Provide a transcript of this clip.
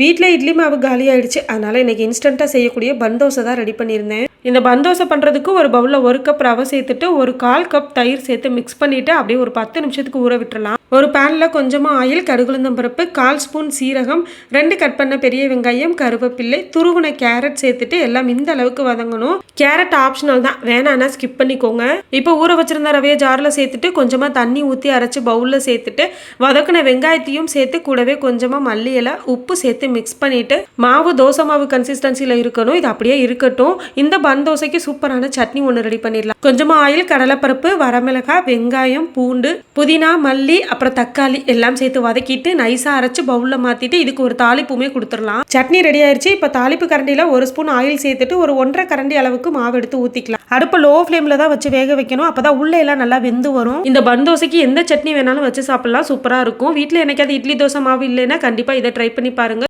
வீட்டில் இட்லி மாவு காலி அதனால் இன்றைக்கி இன்னைக்கு இன்ஸ்டண்ட்டாக செய்யக்கூடிய பன் தோசை தான் ரெடி பண்ணியிருந்தேன். இந்த பந்தோசை பண்ணுறதுக்கு ஒரு பவுலில் ஒரு கப் ரவை சேர்த்துட்டு ஒரு கால் கப் தயிர் சேர்த்து மிக்ஸ் பண்ணிவிட்டு அப்படியே ஒரு பத்து நிமிஷத்துக்கு ஊற விட்டுறலாம். ஒரு பேனில் கொஞ்சமாக ஆயில் கடுகுளுந்தம் பருப்பு கால் ஸ்பூன் சீரகம் ரெண்டு கட் பண்ண பெரிய வெங்காயம் கருவேப்பிள்ளை துருவின கேரட் சேர்த்துட்டு எல்லாம் இந்த அளவுக்கு வதங்கணும். கேரட் ஆப்ஷனல் தான். வேணான்னா ஸ்கிப் பண்ணிக்கோங்க. இப்போ ஊற வச்சிருந்த ரவையை ஜாரில் சேர்த்துட்டு கொஞ்சமாக தண்ணி ஊற்றி அரைச்சி பவுலில் சேர்த்துட்டு வதக்கின வெங்காயத்தையும் சேர்த்து கூடவே கொஞ்சமாக மல்லி இலை உப்பு சேர்த்து மிக்ஸ் பண்ணிவிட்டு மாவு தோசை மாவு கன்சிஸ்டன்சியில் இருக்கணும். இது அப்படியே இருக்கட்டும். இந்த பன் தோசைக்கு சூப்பரான சட்னி ஒன்று ரெடி பண்ணிடலாம். கொஞ்சமாக ஆயில் கடலைப்பருப்பு வரமிளகாய் வெங்காயம் பூண்டு புதினா மல்லி அப்புறம் தக்காளி எல்லாம் சேர்த்து வதக்கிட்டு நைஸாக அரைச்சி பவுலில் மாற்றிட்டு இதுக்கு ஒரு தாளிப்புமே கொடுத்துடலாம். சட்னி ரெடி ஆயிடுச்சு இப்போ தாளிப்பு கரண்டியில் ஒரு ஸ்பூன் ஆயில் சேர்த்துட்டு ஒரு ஒன்றரை கரண்டி அளவுக்கு மாவு எடுத்து ஊற்றிக்கலாம் அடுப்பு லோ ஃப்ளேமில் தான் வச்சு வேக வைக்கணும். அப்போ தான் உள்ளே எல்லாம் நல்லா வெந்து வரும். இந்த பன் தோசைக்கு எந்த சட்னி வேணாலும் வச்சு சாப்பிடலாம். சூப்பராக இருக்கும். வீட்டில் எனக்காவது இட்லி தோசை மாவு இல்லைன்னா கண்டிப்பாக இதை ட்ரை பண்ணி பாருங்கள்